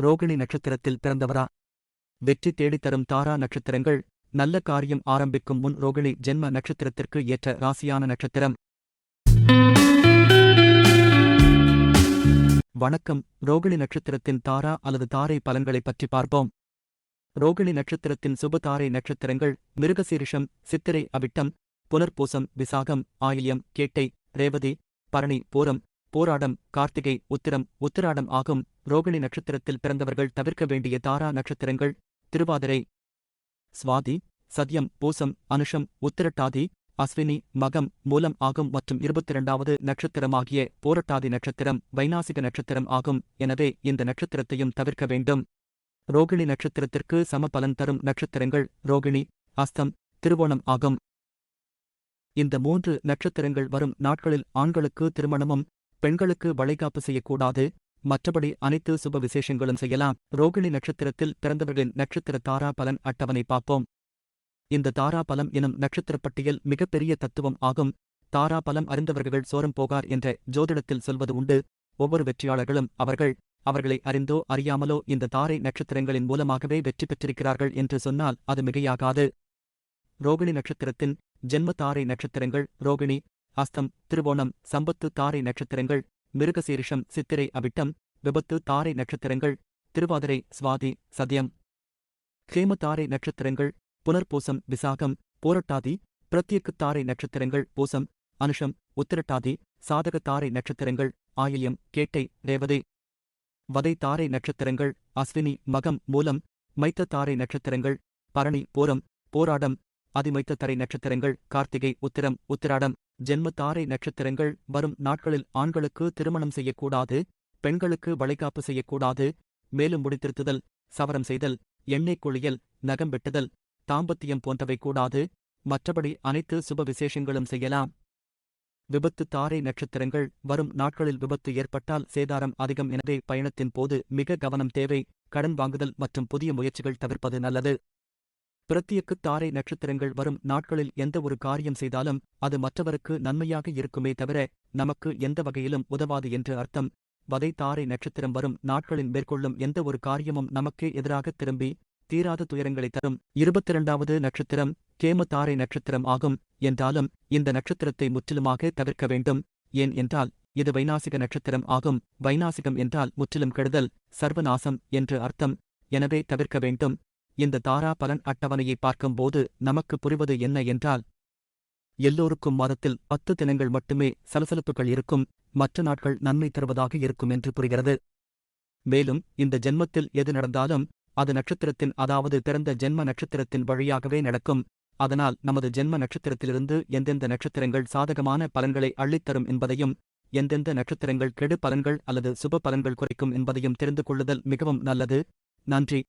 ரோகிணி நட்சத்திரத்தில் பிறந்தவரா? வெற்றி தேடித்தரும் தாரா நட்சத்திரங்கள் நல்ல காரியம் ஆரம்பிக்கும் முன் ரோகிணி ஜென்ம நட்சத்திரத்திற்கு ஏற்ற ராசியான நட்சத்திரம். வணக்கம் ரோகிணி நட்சத்திரத்தின் தாரா அல்லது தாரை பலன்களைப் பற்றி பார்ப்போம். ரோகிணி நட்சத்திரத்தின் சுப தாரை நட்சத்திரங்கள் மிருகசீரிஷம் சித்திரை அவிட்டம் புனர்பூசம் விசாகம் ஆயில்யம் கேட்டை ரேவதி பரணி பூரம் போராடம் கார்த்திகை உத்திரம் உத்திராடம் ஆகும். ரோகிணி நட்சத்திரத்தில் பிறந்தவர்கள் தவிர்க்க வேண்டிய தாரா நட்சத்திரங்கள் திருவாதிரை சுவாதி சத்யம் பூசம் அனுஷம் உத்திரட்டாதி அஸ்வினி மகம் மூலம் ஆகும் மற்றும் இருபத்தி இரண்டாவது நட்சத்திரமாகிய போரட்டாதி நட்சத்திரம் வைநாசிக நட்சத்திரம் ஆகும். எனவே இந்த நட்சத்திரத்தையும் தவிர்க்க வேண்டும். ரோகிணி நட்சத்திரத்திற்கு சம பலன் தரும் நட்சத்திரங்கள் ரோகிணி அஸ்தம் திருவோணம் ஆகும். இந்த மூன்று நட்சத்திரங்கள் வரும் நாட்களில் ஆண்களுக்கு திருமணமும் பெண்களுக்கு வளைகாப்பு செய்யக்கூடாது. மற்றபடி அனைத்து சுப விசேஷங்களும் செய்யலாம். ரோகிணி நட்சத்திரத்தில் பிறந்தவர்களின் நட்சத்திர தாரா பலன் அட்டவணை பார்ப்போம். இந்த தாரா பலம் எனும் நட்சத்திரப் பட்டியல் மிகப்பெரிய தத்துவம் ஆகும். தாரா பலம் அறிந்தவர்கள் சோரம் போகார் என்ற ஜோதிடத்தில் சொல்வது உண்டு. ஒவ்வொரு வெற்றியாளர்களும் அவர்கள் அவர்களை அறிந்தோ அறியாமலோ இந்த தாரை நட்சத்திரங்களின் மூலமாகவே வெற்றி பெற்றிருக்கிறார்கள் என்று சொன்னால் அது மிகையாகாது. ரோகிணி நட்சத்திரத்தின் ஜென்ம தாரை நட்சத்திரங்கள் ரோகிணி அஸ்தம் திருவோணம் சம்பத்து தாரை நட்சத்திரங்கள் மிருகசீரிஷம் சித்திரை அபிட்டம் விபத்து தாரை நட்சத்திரங்கள் திருவாதிரை சுவாதி சத்யம். கேம தாரை நட்சத்திரங்கள் புனர்பூசம் விசாகம் போரட்டாதி பிரத்யேக்கு தாரை நட்சத்திரங்கள் பூசம் அனுஷம் உத்திரட்டாதி சாதக தாரை நட்சத்திரங்கள் ஆயில்யம் கேட்டை ரேவதி. வதை தாரை நட்சத்திரங்கள் அஸ்வினி மகம் மூலம் மைத்த தாரை நட்சத்திரங்கள் பரணி போரம் போராடம் அதிமைத்த தரை நட்சத்திரங்கள் கார்த்திகை உத்திரம் உத்திராடம். ஜென்ம தாரை நட்சத்திரங்கள் வரும் நாட்களில் ஆண்களுக்கு திருமணம் செய்யக்கூடாது பெண்களுக்கு வளைகாப்பு செய்யக்கூடாது மேலும் முடித்திருத்துதல் சவரம் செய்தல் எண்ணெய் குளியல் நகம் வெட்டுதல் தாம்பத்தியம் போன்றவை கூடாது மற்றபடி அனைத்து சுப விசேஷங்களும் செய்யலாம். விபத்து தாரை நட்சத்திரங்கள் வரும் நாட்களில் விபத்து ஏற்பட்டால் சேதாரம் அதிகம் எனவே பயணத்தின் போது மிக கவனம் தேவை கடன் வாங்குதல் மற்றும் புதிய முயற்சிகள் தவிர்ப்பது நல்லது. பிரத்தியக்குத் தாரை நட்சத்திரங்கள் வரும் நாட்களில் எந்த ஒரு காரியம் செய்தாலும் அது மற்றவருக்கு நன்மையாக இருக்குமே தவிர நமக்கு எந்த வகையிலும் உதவாது என்று அர்த்தம். வதை தாரை நட்சத்திரம் வரும் நாட்களில் மேற்கொள்ளும் எந்த ஒரு காரியமும் நமக்கே எதிராக திரும்பி தீராத துயரங்களை தரும். இருபத்திரண்டாவது நட்சத்திரம் கேம தாரை நட்சத்திரம் ஆகும் என்றாலும் இந்த நட்சத்திரத்தை முற்றிலுமாக தவிர்க்க வேண்டும். ஏன் என்றால் இது வைநாசிக நட்சத்திரம் ஆகும். வைநாசிகம் என்றால் முற்றிலும் கெடுதல் சர்வநாசம் என்று அர்த்தம். எனவே தவிர்க்க வேண்டும். இந்த தாரா பலன் அட்டவணையை பார்க்கும்போது நமக்கு புரிவது என்ன என்றால் எல்லோருக்கும் மாதத்தில் பத்து தினங்கள் மட்டுமே சலசலப்புகள் இருக்கும் மற்ற நாட்கள் நன்மை தருவதாக இருக்கும் என்று புரிகிறது. மேலும் இந்த ஜென்மத்தில் எது நடந்தாலும் அது நட்சத்திரத்தின் அதாவது பிறந்த ஜென்ம நட்சத்திரத்தின் வழியாகவே நடக்கும். அதனால் நமது ஜென்ம நட்சத்திரத்திலிருந்து எந்தெந்த நட்சத்திரங்கள் சாதகமான பலன்களை அள்ளித்தரும் என்பதையும் எந்தெந்த நட்சத்திரங்கள் கெடு பலன்கள் அல்லது சுப பலன்கள் குறைக்கும் என்பதையும் தெரிந்து கொள்ளுதல் மிகவும் நல்லது. நன்றி.